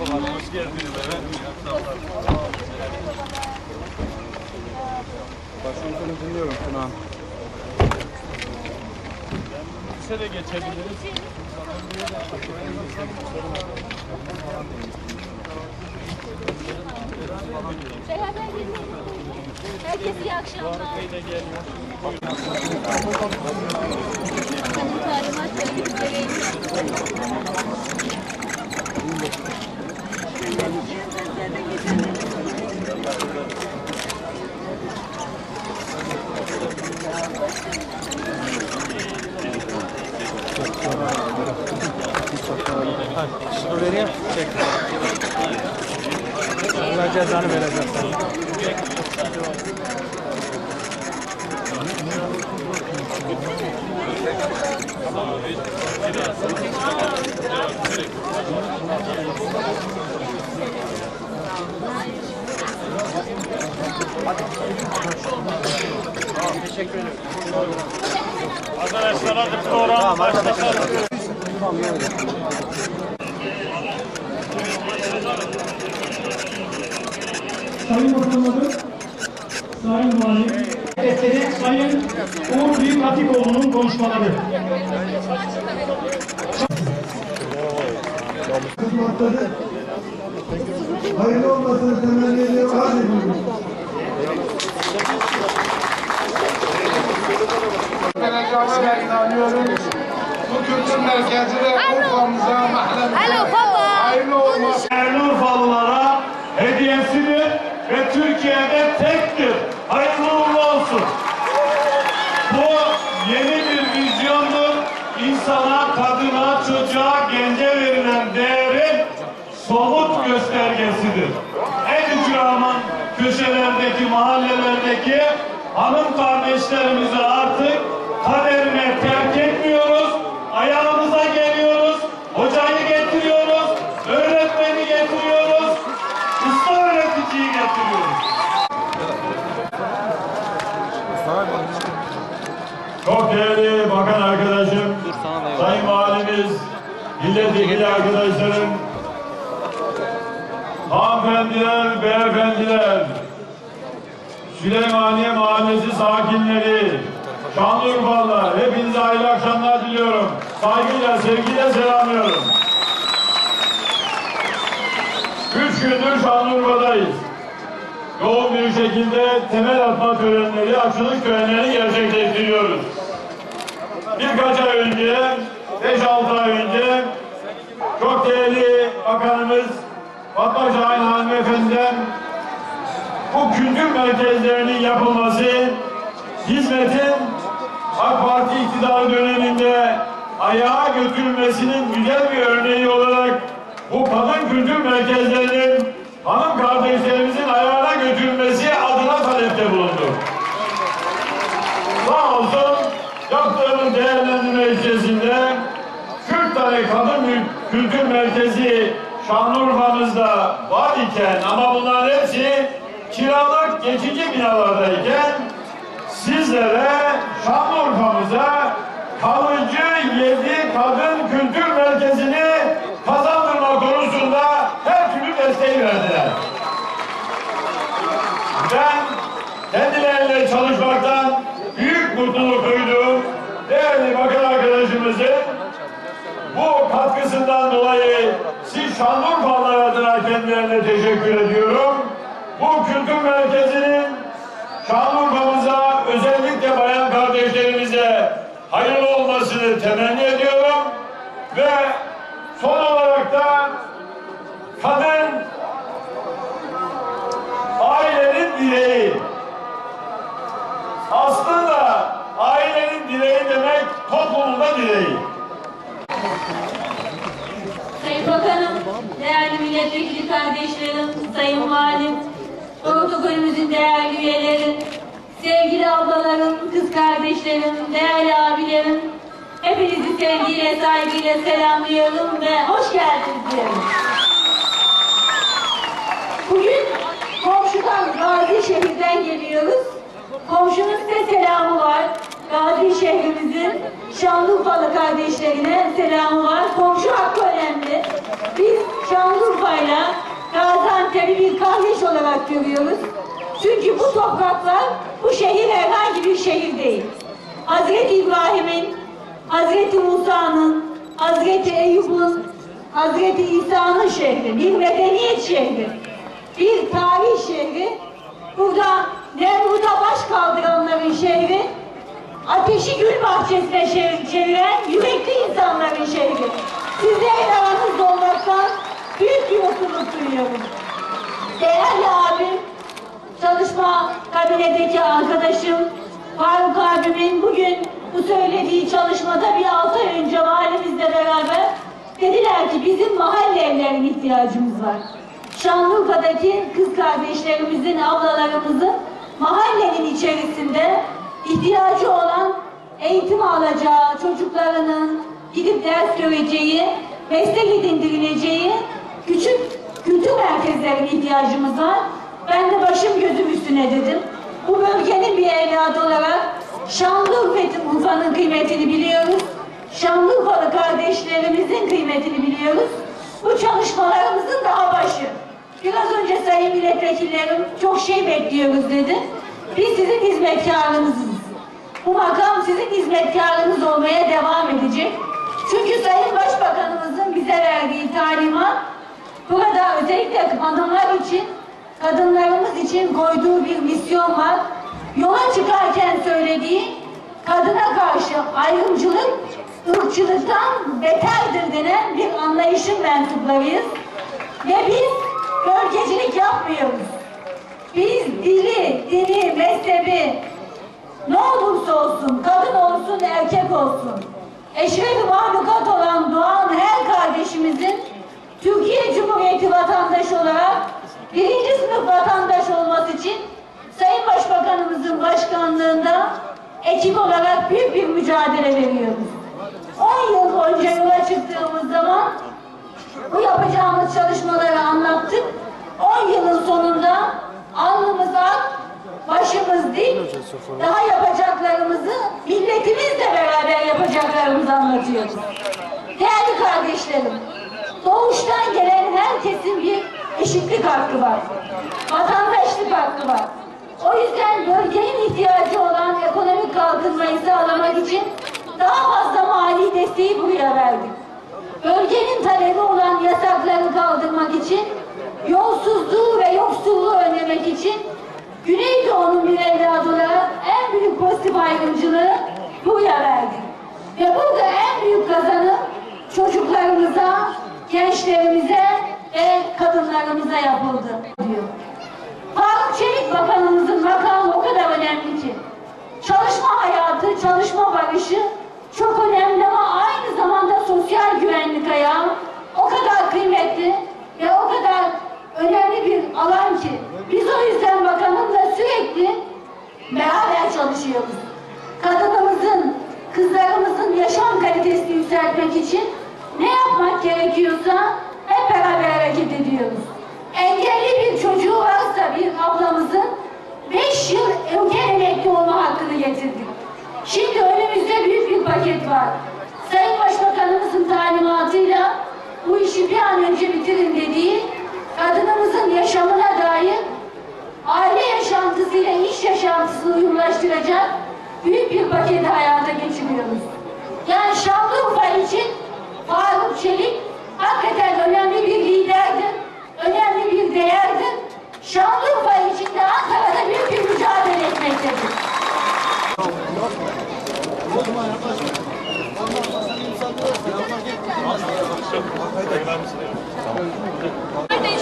Hoş geldiniz efendim. İyi akşamlar. Başkanım dinliyorum Tuna. İşe de geçebiliriz. Herkese iyi akşamlar. Senin talimat verin. Şunu vereyim. Çek. Allah cezanı verecek sana. Arkadaşlar hadi program başlasın. Sayın Bakanımızın, Sayın Valim, Defteri Sayın Uğur Büyük Hatikoğlu'nun konuşmaları. Hayırlı olmasını temenni ediyorum. Hadi buyurun. İnanıyorum. Bu kültür merkezi de Urfa'mıza, mahallemize Alo baba. hayırlı olmasın. Değerli Urfalılara hediyesidir ve Türkiye'de tektir. Hayırlı uğurlu olsun. Bu yeni bir vizyondur. İnsana, kadına, çocuğa, gence verilen değerin somut göstergesidir. En ücraman köşelerdeki, mahallelerdeki hanım kardeşlerimizi artık kaderine terk etmiyoruz. Ayağımıza geliyoruz. Hocayı getiriyoruz. Öğretmeni getiriyoruz. Usta öğreticiyi getiriyoruz. Çok değerli bakan arkadaşım, sayın valimiz, milletvekili arkadaşlarım, hanımefendiler, beyefendiler, Süleymaniye Mahallesi sakinleri, Şanlıurfalılar, hepinize hayırlı akşamlar diliyorum. Saygıyla, sevgiyle selamlıyorum. Üç gündür Şanlıurfa'dayız. Yoğun bir şekilde temel atma törenleri, açılış törenlerini gerçekleştiriyoruz. Birkaç ay önce, 5-6 ay önce çok değerli bakanımız Fatma Şahin hanımefendiden bu kültür merkezlerinin yapılması, hizmetin AK Parti iktidarı döneminde ayağa götürülmesinin güzel bir örneği olarak bu kadın kültür merkezlerinin hanım kardeşlerimizin ayağına götürülmesi adına talepte bulundu. Sağ olsun yaptığımız değerlendirme içerisinde 40 tane kadın kültür merkezi Şanlıurfa'mızda var iken ama bunların hepsi kiralık geçici binalardayken sizlere Şanlıurfa'mıza kalıcı 7 kadın kültür merkezini kazandırma konusunda her türlü desteği verdiler. Ben kendileriyle çalışmaktan büyük mutluluk duydum. Değerli bakan arkadaşımızın bu katkısından dolayı siz Şanlıurfalılar adına kendilerine teşekkür ediyorum. Bu kültür merkezinin Şanlıurfa'mıza özellikle bayan kardeşlerimize hayırlı olmasını temenni ediyorum. Ve son olarak da kadın ailenin direği. Aslında ailenin direği demek toplumun da direği. Sayın Bakanım, değerli milletvekili kardeşlerim, Sayın Valim, protokolümüzün değerli üyeleri, sevgili ablalarım, kız kardeşlerim, değerli abilerim, hepinizi sevgiyle, saygıyla selamlıyorum ve hoş geldiniz diyorum. Bugün komşudan, Gazi şehirden geliyoruz. Komşunun size selamı var. Gazi şehrimizin Şanlıurfalı kardeşlerine selamı var. Komşu hakkı önemli. Biz Şanlıurfa'yla Gaziantep'i bir kardeş olarak görüyoruz. Çünkü bu topraklar, bu şehir herhangi bir şehir değil. Hazreti İbrahim'in, Hazreti Musa'nın, Hazreti Eyyub'un, Hazreti İsa'nın şehri, bir medeniyet şehri, bir tarih şehri. Burada Nemrut'a baş kaldıranların şehri, ateşi gül bahçesine çevir- çeviren yürekli insanların şehri. Sizlerin aranızda olmaktan büyük bir mutluluk duyuyorum. Değerli abim, çalışma kabinedeki arkadaşım Faruk abimin bugün bu söylediği çalışmada bir altı ay önce mahallemizle beraber dediler ki bizim mahalle evlerine ihtiyacımız var. Şanlıurfa'daki kız kardeşlerimizin, ablalarımızın mahallenin içerisinde ihtiyacı olan eğitim alacağı çocuklarının gidip ders göreceği, meslek edindirileceği küçük kültür merkezlerine ihtiyacımız var. Ben de başım gözüm üstüne dedim. Bu bölgenin bir evladı olarak Şanlıurfa'nın kıymetini biliyoruz. Şanlıurfalı kardeşlerimizin kıymetini biliyoruz. Bu çalışmalarımızın daha başı. Biraz önce sayın milletvekillerim çok şey bekliyoruz dedi. Biz sizin hizmetkarınızız. Bu makam sizin hizmetkarınız olmaya devam edecek. Çünkü Sayın Başbakanımızın bize verdiği talimat burada özellikle hanımlar için, kadınlarımız için koyduğu bir misyon var. Yola çıkarken söylediği kadına karşı ayrımcılık ırkçılıktan beterdir denen bir anlayışın mensuplarıyız. Ve biz bölgecilik yapmıyoruz. Biz dili, dini, mezhebi, ne olursa olsun, kadın olsun, erkek olsun, eşref mahlukat olan doğan her kardeşimizin Türkiye Cumhuriyeti vatandaşı olarak birinci sınıf vatandaş olması için Sayın Başbakanımızın başkanlığında ekip olarak büyük bir mücadele veriyoruz. 10 yıl boyunca yola çıktığımız zaman bu yapacağımız çalışmaları anlattık. 10 yılın sonunda alnımız ak, başımız dik, daha yapacaklarımızı milletimizle beraber yapacaklarımızı anlatıyoruz. Değerli kardeşlerim, doğuştan gelen herkesin bir eşitlik hakkı var. Vatandaşlık hakkı var. O yüzden bölgenin ihtiyacı olan ekonomik kalkınmayı sağlamak için daha fazla mali desteği buraya verdik. Bölgenin talebi olan yasakları kaldırmak için, yolsuzluğu ve yoksulluğu önlemek için Güneydoğu'nun bir evladı olarak en büyük pozitif ayrımcılığı buraya verdik. Ve burada en büyük kazanım çocuklarımıza, gençlerimize ve kadınlarımıza yapıldı diyor. Faruk Çelik Bakanımızın makamı o kadar önemli ki. Çalışma hayatı, barışı çok önemli ama aynı zamanda sosyal güvenlik ayağı o kadar kıymetli ve o kadar önemli bir alan ki biz o yüzden bakanımla sürekli beraber çalışıyoruz. Kadınımızın, kızlarımızın yaşam kalitesini yükseltmek için ne yapmak gerekiyorsa hep beraber hareket ediyoruz. Engelli bir çocuğu varsa bir ablamızın 5 yıl erken emekli olma hakkını getirdik. Şimdi paket var. Sayın Başbakanımızın talimatıyla bu işi bir an önce bitirin dediği kadınımızın yaşamına dair aile yaşantısıyla iş yaşantısını uyumlaştıracak büyük bir paketi hayata geçiriyoruz. Yani Şanlıurfa için Faruk Çelik hakikaten önemli bir liderdir, önemli bir değerdir. Şanlıurfa için de Ankara'da büyük bir mücadele etmektedir.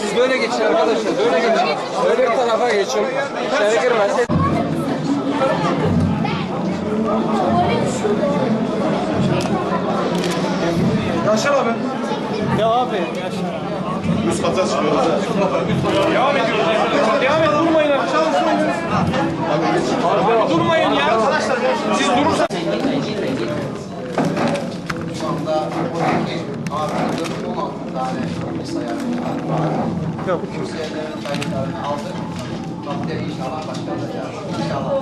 Siz böyle geçin arkadaşlar. Böyle geçin. Öbür tarafa geçin. İçeri girmez. Yaşar abi. Ya abi. Yaşar. Üst kata çıkıyoruz. Devam ediyoruz. Devam edin. Durmayın. Aşağı Abi durmayın ya. Siz durursanız. Oradaki artık 16 tane bilgisayar var. Yok. Bilgisayarların kayıtlarını aldık. Haftaya inşallah başlatacağız. İnşallah.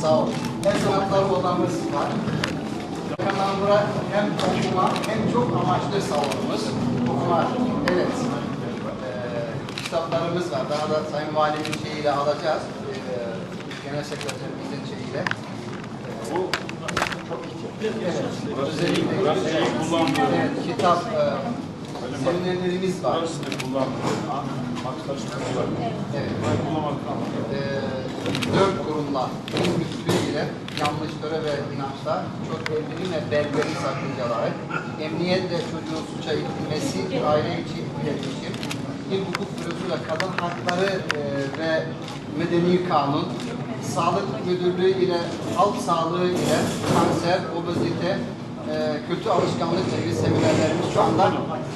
Sağ olun. Her sanatlar odamız var. Hem okuma hem çok amaçlı salonumuz. Okuma, evet. Ee, kitaplarımız var. Daha da Sayın Valimin şeyiyle alacağız. Ee, Genel Sekreterimizin şeyiyle. Bu evet. Özellikle evet, kitap e, seminerlerimiz var. Evet. Ee, dört kurumla din bütünüyle yanlışlara ve inançlar, çok evliliğin ve belgeli sakıncaları, emniyetle çocuğun suça itilmesi, aile içi iletişim, il hukuk bürosuyla kadın hakları e, ve medeni kanun, sağlık müdürlüğü ile halk sağlığı ile kanser, obezite, e, kötü alışkanlıkla ilgili seminerlerimiz şu anda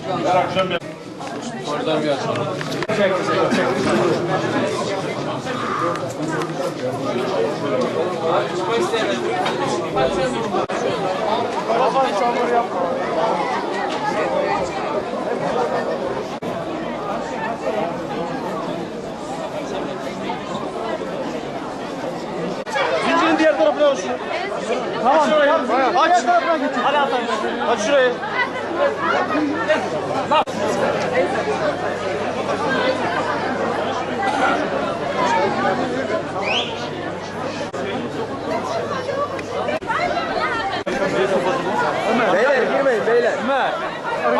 şu anda Her akşam Oradan bir açalım. Zincirin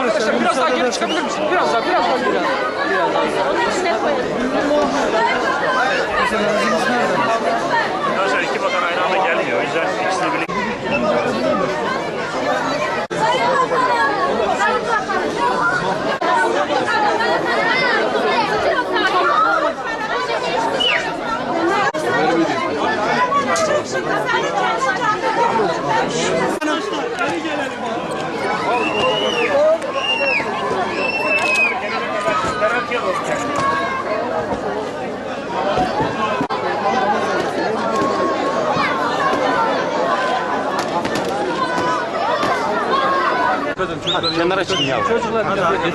Arkadaşlar biraz daha geri çıkabilir misin? Biraz daha, biraz daha geri. Biraz Arkadaşlar iki bakan aynı anda gelmiyor. O yüzden ikisini birlikte Kenara çıkın ya. Çocuklar bir dakika.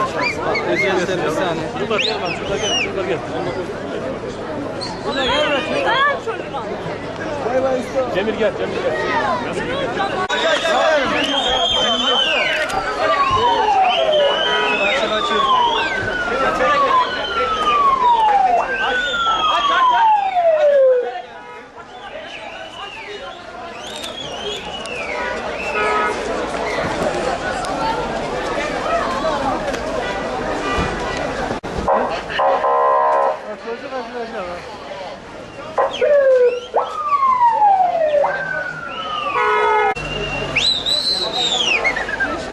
Gençler bir saniye. Cemil gel, Cemil gel.